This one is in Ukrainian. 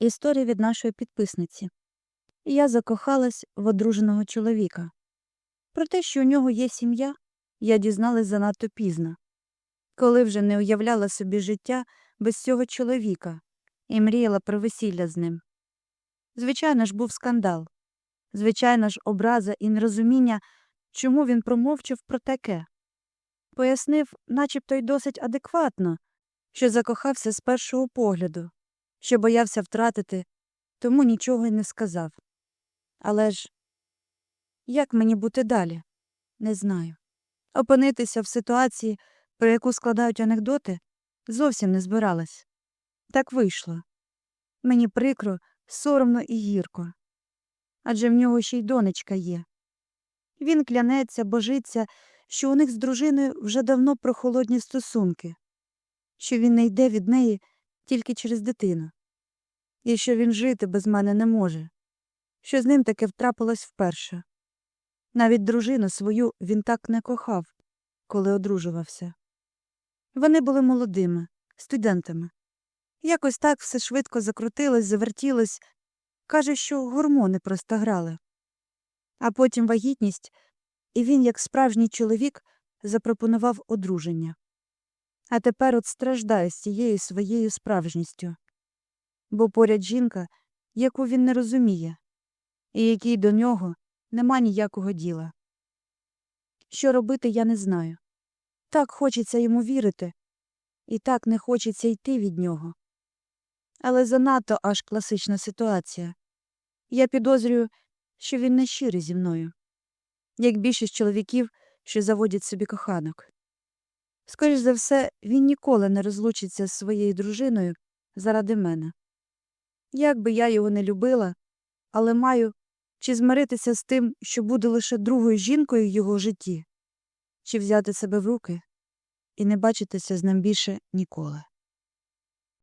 Історія від нашої підписниці. Я закохалась в одруженого чоловіка. Про те, що у нього є сім'я, я дізналась занадто пізно, коли вже не уявляла собі життя без цього чоловіка і мріяла про весілля з ним. Звичайно ж, був скандал. Звичайно ж, образа і нерозуміння, чому він промовчав про таке. Пояснив, начебто й досить адекватно, що закохався з першого погляду, що боявся втратити, тому нічого й не сказав. Але ж як мені бути далі? Не знаю. Опинитися в ситуації, про яку складають анекдоти, зовсім не збиралась. Так вийшло. Мені прикро, соромно і гірко. Адже в нього ще й донечка є. Він клянеться, божиться, що у них з дружиною вже давно прохолодні стосунки, що він не йде від неї тільки через дитину, і що він жити без мене не може, що з ним таке втрапилось вперше. Навіть дружину свою він так не кохав, коли одружувався. Вони були молодими, студентами. Якось так все швидко закрутилось, завертілось, каже, що гормони просто грали. А потім вагітність, і він, як справжній чоловік, запропонував одруження. А тепер от страждає з цією своєю справжністю. Бо поряд жінка, яку він не розуміє, і якій до нього нема ніякого діла. Що робити, я не знаю. Так хочеться йому вірити, і так не хочеться йти від нього. Але занадто аж класична ситуація. Я підозрюю, що він не щирий зі мною, як більшість чоловіків, що заводять собі коханок. Скоріш за все, він ніколи не розлучиться з своєю дружиною заради мене. Як би я його не любила, але маю чи змиритися з тим, що буде лише другою жінкою в його житті, чи взяти себе в руки і не бачитися з ним більше ніколи.